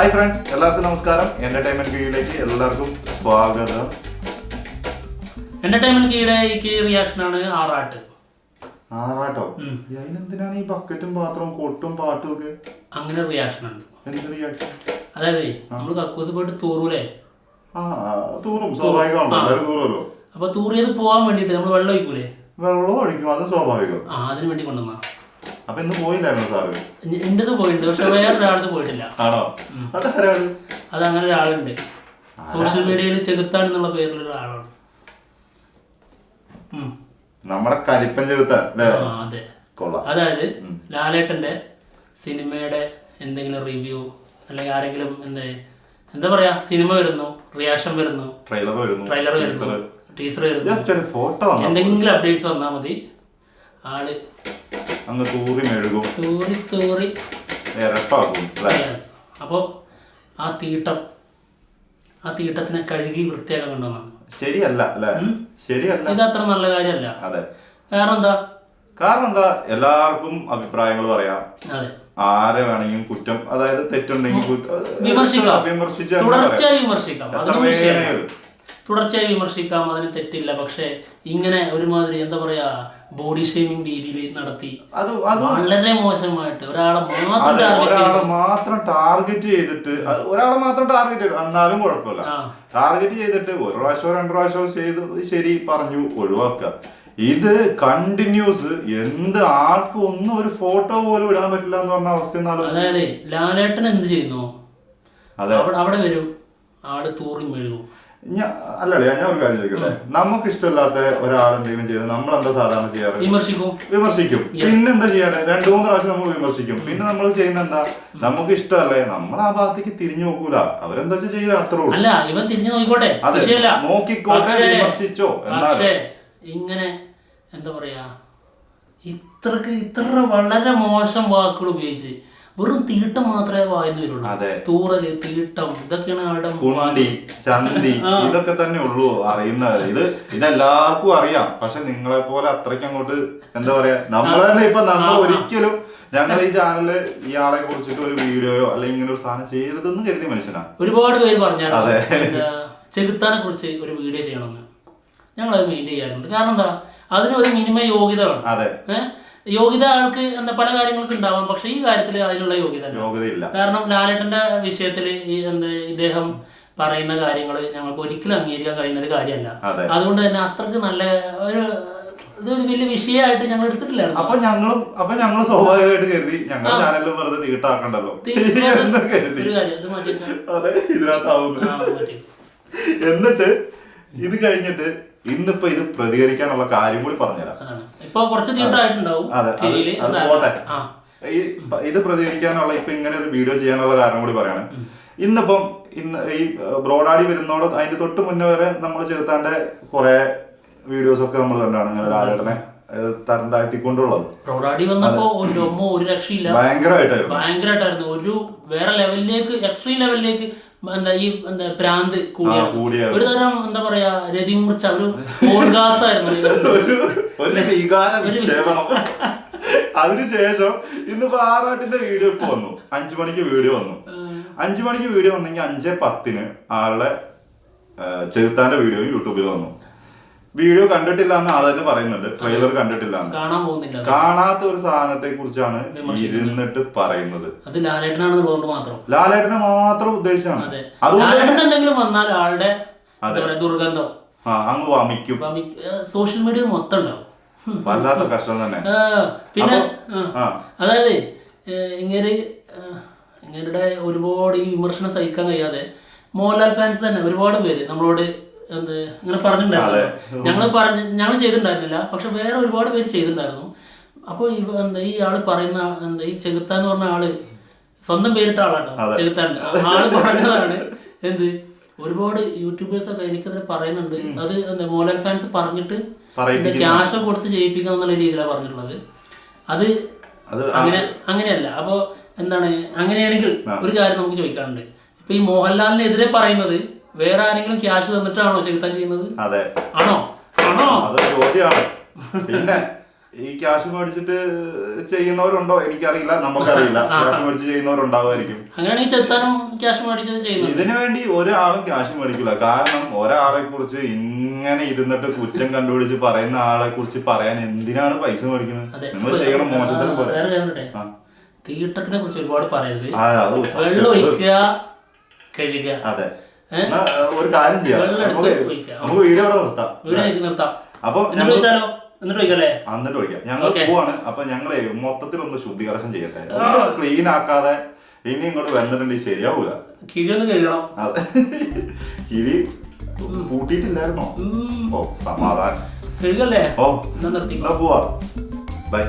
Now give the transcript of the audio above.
Hi friends എല്ലാവർക്കും നമസ്കാരം. Entertainment കീഴിലേക്ക് എല്ലാവർക്കും സ്വാഗതം. എന്റർടൈൻമെന്റ് കീഴെ ഈ കീ റിയാക്ഷനാണ് ആറാട്ട്. ആറാട്ടോ. അതിനെന്തിനാണ് ഈ ബക്കറ്റും പാത്രവും കൊട്ടും പാട്ടും ഒക്കെ? അങ്ങനെ റിയാക്ഷൻ ഉണ്ട്. എന്ത് റിയാക്ഷൻ അതായത് നമ്മൾ കക്കൂസ് പോയിട്ട് തൂറൂലേ? ആ തൂറും സ്വാഭാവികമാണ് എല്ലാവരും തൂറുമല്ലോ അപ്പൊ തൂറിയത് പോകാൻ വേണ്ടിട്ട് നമ്മൾ വെള്ളം ഒഴിക്കൂലേ? വെള്ളം ഒഴിക്കും അത് സ്വാഭാവികം. ആ അതിന് വേണ്ടി കൊണ്ടുവന്ന. അപ്പൊ ഇന്ന് പോയില്ലായിരുന്നു സാറ്? എന്റേത് പോയിട്ടുണ്ട് പക്ഷെ വേറൊരാളത് പോയിട്ടില്ല. ആണോ? അതാരാണ് അത് അങ്ങനെ ഒരാളുണ്ട്. സോഷ്യൽ മീഡിയയിൽ ചെകുത്താൻ എന്നുള്ള പേരിലുള്ള ഒരാളാണ്. നമ്മുടെ കരിപ്പൻ ചെകുത്താൻ അതെ. അതായത് ലാലേട്ടന്റെ സിനിമയുടെ എന്തെങ്കിലും റിവ്യൂ അല്ലെങ്കിൽ ആരെങ്കിലും എന്താ എന്താ പറയാ സിനിമ വരുന്നു റിയാക്ഷൻ വരുന്നു ട്രെയിലർ വരുന്നു ട്രെയിലർ വരുന്നു ടീസർ വരുന്നു. എന്തെങ്കിലും അപ്ഡേറ്റ്സ് വന്നാൽ മതി. ആൾ അങ്ങ് തൂറി മെഴുകും. തൂറി തൂറി. അല്ലേ? അപ്പോൾ ആ തീട്ടം ആ തീട്ടത്തിനെ കഴുകി വൃത്തിയാക്കാൻ കൊണ്ടുവന്നാണ് ശരിയല്ല അല്ലേ? ശരിയല്ല. ഇത് അത്ര നല്ല കാര്യമല്ല. അതെ. കാരണം എന്താ കാരണം എന്താ? എല്ലാവർക്കും അഭിപ്രായങ്ങൾ പറയാം. അതെ. ആരെ വേണമെങ്കിലും കുറ്റം അതായത് തെറ്റുണ്ടെങ്കിൽ വിമർശിക്കാം. വിമർശിക്കാം. തുടർച്ചയായി വിമർശിക്കാം അതിന് തെറ്റില്ല. പക്ഷെ ഇങ്ങനെ ഒരുമാതിരി എന്താ പറയാ ബോഡി ഷേമിംഗ് രീതിയിൽ നടത്തി വളരെ മോശമായിട്ട് ഒരാളെ മാത്രം ടാർഗറ്റ് ഒരാളെ മാത്രം ടാർഗറ്റ് ചെയ്തിട്ട് ഒരാളെ മാത്രം ടാർഗറ്റ് എന്നാലും കുഴപ്പമില്ല. ടാർഗറ്റ് ചെയ്തിട്ട് ഒരു പ്രാവശ്യമോ രണ്ടു പ്രാവശ്യമോ ചെയ്ത് ശരി പറഞ്ഞു ഒഴിവാക്കുക. ഇത് കണ്ടിന്യൂസ് എന്ത് ആർക്കും ഒന്നും ഒരു ഫോട്ടോ പോലും ഇടാൻ പറ്റില്ല എന്ന് പറഞ്ഞ അവസ്ഥ അതായത് ലാലേട്ടൻ എന്ത് ചെയ്യുന്നു? അവിടെ വരും. ആട് തൂറി മെഴുകും. ഞാൻ അല്ലല്ലേ ഞാൻ ഒരു കാര്യം ചോദിക്കട്ടെ? നമുക്ക് ഇഷ്ടമില്ലാത്ത ഒരാൾ എന്തെങ്കിലും ചെയ്ത് നമ്മൾ എന്താ സാധാരണ ചെയ്യാറ്? വിമർശിക്കും. വിമർശിക്കും. പിന്നെ എന്താ ചെയ്യാറ്? രണ്ടു മൂന്ന് പ്രാവശ്യം നമ്മൾ വിമർശിക്കും. പിന്നെ നമ്മൾ ചെയ്യുന്ന എന്താ? നമുക്ക് ഇഷ്ടമല്ലേ നമ്മൾ ആ ഭാഗത്തേക്ക് തിരിഞ്ഞു നോക്കൂല. അവരെന്താ വെച്ചാ ചെയ്യുക? അത്രേ ഉള്ളൂ. അല്ല ഇവൻ തിരിഞ്ഞു നോക്കിക്കോട്ടെ. അതെ, വിമർശിച്ചോ, എന്നാലും. ഇങ്ങനെ എന്താ പറയാ? ഇത്രക്ക് ഇത്ര വളരെ മോശം വാക്കുകൾ ഉപയോഗിച്ച് വെറും തീട്ടം മാത്രമേ വായന്ന് വരുള്ളൂ. തൂറൽ തീട്ടം ഇതൊക്കെയാണ് അവരുടെ കുണ്ടി ചന്തി ഇതൊക്കെ തന്നെ ഉള്ളൂ അറിയുന്നത്. ഇത് ഇതെല്ലാവർക്കും അറിയാം. പക്ഷെ നിങ്ങളെ പോലെ അത്രയ്ക്ക് അങ്ങോട്ട് എന്താ പറയാ നമ്മൾ തന്നെ ഇപ്പൊ നമ്മൾ ഒരിക്കലും ഞങ്ങൾ ഈ ചാനലിൽ ഇയാളെ കുറിച്ചിട്ട് ഒരു വീഡിയോയോ അല്ലെങ്കിൽ ഇങ്ങനെ ഒരു സാധനം ചെയ്യരുതെന്ന് കരുതിയ മനുഷ്യനാണ് ഒരുപാട് പേര് പറഞ്ഞാൽ അതെ. ചെകുത്താനെ കുറിച്ച് ഒരു വീഡിയോ ചെയ്യണമെന്ന്. ഞങ്ങൾ അത് മെയിൻ ചെയ്യാറുണ്ട്. കാരണം എന്താ? അതിനൊരു ഒരു മിനിമം യോഗ്യത വേണം. അതെ. ഏഹ് യോഗ്യത ആൾക്ക് എന്താ പല കാര്യങ്ങൾക്ക് ഉണ്ടാവാം. പക്ഷെ ഈ കാര്യത്തിൽ അതിനുള്ള യോഗ്യത. യോഗ്യതയില്ല. കാരണം ലാലേട്ടന്റെ വിഷയത്തിൽ ഈ എന്താ ഇദ്ദേഹം പറയുന്ന കാര്യങ്ങൾ ഞങ്ങൾക്ക് ഒരിക്കലും അംഗീകരിക്കാൻ കഴിയുന്ന ഒരു കാര്യമല്ല. അതുകൊണ്ട് തന്നെ അത്രയ്ക്ക് നല്ല ഒരു ഇതൊരു വലിയ വിഷയമായിട്ട് ഞങ്ങൾ എടുത്തിട്ടില്ല അപ്പൊ ഞങ്ങളും അപ്പൊ ഞങ്ങൾ സ്വാഭാവികമായിട്ട് കരുതി ഞങ്ങൾ ചാനലിൽ വെറുതെ തീട്ടാക്കണ്ടല്ലോ. എന്നിട്ട് ഇത് കഴിഞ്ഞിട്ട് ഇന്നിപ്പോ ഇത് പ്രതികരിക്കാനുള്ള കാര്യം കൂടി പറഞ്ഞുതരാം. ഇപ്പൊ കുറച്ച് തീട്ടായിട്ടുണ്ടാവും അതെ. പോട്ടെ. ഇത് പ്രതികരിക്കാനുള്ള ഇപ്പൊ ഇങ്ങനെ ഒരു വീഡിയോ ചെയ്യാനുള്ള കാരണം കൂടി പറയാണ്. ഇന്നിപ്പം ഇന്ന് ഈ ബ്രോഡാടി വരുന്നോട് അതിന്റെ തൊട്ട് മുന്നേ വരെ നമ്മൾ ചെറുത്താന്റെ കുറെ വീഡിയോസ് ഒക്കെ നമ്മൾ കണ്ടാണ് ലാലേട്ടനെ തരം താഴ്ത്തിക്കൊണ്ടുള്ളത്. ബ്രോഡാടി വന്നപ്പോ ഒരു രക്ഷയില്ല. ഭയങ്കരമായിട്ടായിരുന്നു. ഭയങ്കരമായിട്ടായിരുന്നു. ഒരു വേറെ ലെവലിലേക്ക് എക്സ്ട്രീം ലെവലിലേക്ക് എന്താ ഈ എന്താ പ്രാന്ത് കൂടിയ ഒരു തരം എന്താ പറയാ രതിമൂർച്ച ഒരു അതിനുശേഷം ഇന്നിപ്പോ ആറാട്ടിന്റെ വീഡിയോ ഇപ്പൊ വന്നു. അഞ്ചു മണിക്ക് വീഡിയോ വന്നു. അഞ്ചു മണിക്ക് വീഡിയോ വന്നെങ്കിൽ അഞ്ചേ പത്തിന് ആളുടെ ചെറുത്താന്റെ വീഡിയോ യൂട്യൂബിൽ വന്നു. വീഡിയോ കണ്ടിട്ടില്ല എന്ന് ആൾ തന്നെ പറയുന്നുണ്ട്. ട്രെയിലർ കണ്ടിട്ടില്ല കാണാൻ പോകുന്നില്ല. കാണാത്ത ഒരു സാധനത്തെ കുറിച്ചാണ് ഇരുന്നിട്ട് പറയുന്നത്. അത് ലാലേട്ടനാണെന്നുള്ളതുകൊണ്ട് മാത്രം. ലാലേട്ടനെ മാത്രം ഉദ്ദേശിച്ചാണ് അതെ. അതുകൊണ്ട് എന്തെങ്കിലും വന്നാൽ ആളുടെ ദുർഗന്ധം. അങ്ങ് വമിക്കും. സോഷ്യൽ മീഡിയ മൊത്തം ഉണ്ടാവും. വല്ലാത്ത കഷ്ടം തന്നെ. പിന്നെ അതായത് ഇങ്ങനെ ഇങ്ങനെ ഒരുപാട് ഈ വിമർശനം സഹിക്കാൻ കഴിയാതെ മോഹൻലാൽ ഫാൻസ് തന്നെ ഒരുപാട് പേര് നമ്മളോട് എന്ത് അങ്ങനെ പറഞ്ഞിട്ടുണ്ടായിരുന്നു. ഞങ്ങൾ പറഞ്ഞ ഞങ്ങൾ ചെയ്തിട്ടുണ്ടായിരുന്നില്ല. പക്ഷെ വേറെ ഒരുപാട് പേര് ചെയ്തിട്ടുണ്ടായിരുന്നു. അപ്പോൾ ഇവ എന്താ ഈ ആൾ പറയുന്ന എന്താ ഈ ചെകുത്താൻ എന്ന് പറഞ്ഞ ആൾ സ്വന്തം പേരിട്ട ആളാട്ടോ. ചെകുത്താൻ. ആൾ പറഞ്ഞതാണ് എന്ത് ഒരുപാട് യൂട്യൂബേഴ്സ് ഒക്കെ എനിക്കതിനെ പറയുന്നുണ്ട്. അത് എന്താ മോലൻ ഫാൻസ് പറഞ്ഞിട്ട് ക്യാഷ് കൊടുത്ത് ചെയ്യിപ്പിക്കാം എന്നുള്ള രീതിയിലാണ് പറഞ്ഞിട്ടുള്ളത്. അത് അത് അങ്ങനെ അങ്ങനെയല്ല. അപ്പോൾ എന്താണ് അങ്ങനെയാണെങ്കിൽ ഒരു കാര്യം നമുക്ക് ചോദിക്കാനുണ്ട്. ഇപ്പൊ ഈ മോഹൻലാലിനെതിരെ പറയുന്നത് വേറെ ആരെങ്കിലും ക്യാഷ് തന്നിട്ടാണോ ചെകുത്താൻ ചെയ്യുന്നത്? അതെ. ആണോ? ആണോ? അത് ചോദ്യമാണ്. പിന്നെ ഈ ക്യാഷ് മേടിച്ചിട്ട് ചെയ്യുന്നവരുണ്ടോ? എനിക്കറിയില്ല. നമുക്കറിയില്ല. ക്യാഷ് മേടിച്ച് ചെയ്യുന്നവരുണ്ടാവുമായിരിക്കും. അങ്ങനെയാണെങ്കിൽ ചെത്താനും ക്യാഷ് മേടിച്ചത് ചെയ്യുന്നു ഇതിനു വേണ്ടി ഒരാളും ക്യാഷ് മേടിക്കില്ല കാരണം ഒരാളെ കുറിച്ച് ഇങ്ങനെ ഇരുന്നിട്ട് കുറ്റം കണ്ടുപിടിച്ച് പറയുന്ന ആളെ കുറിച്ച് പറയാൻ എന്തിനാണ് പൈസ മേടിക്കുന്നത്? നിങ്ങൾ ചെയ്യണം മോശത്തിന് പോലെ. തീട്ടത്തിനെ കുറിച്ച് ഒരുപാട് പറയരുത്. വെള്ളം ഒഴിക്കുക കഴുകുക. അതെ. ഒരു കാര്യം ചെയ്യാം. വെള്ളം എടുത്ത് നമുക്ക് ഒഴിക്കാം. നമുക്ക് വീഡിയോ അവിടെ നിർത്താം. വീട് നിർത്താം. അപ്പൊ എന്നിട്ട് ഞങ്ങൾ എന്നിട്ട് പോവാണ്. അപ്പൊ ഞങ്ങളെ മൊത്തത്തിൽ ഒന്ന് ശുദ്ധീകരണം ചെയ്യട്ടെ. ക്ലീൻ ആക്കാതെ ഇനി ഇങ്ങോട്ട് വന്നിട്ടുണ്ടെങ്കിൽ ശരിയാവൂല. കിഴിയൊന്ന് കഴിയണം അതെ. കിഴി ഓ സമാധാനം. കഴുകല്ലേ? ഓ പോവാ. ബൈ.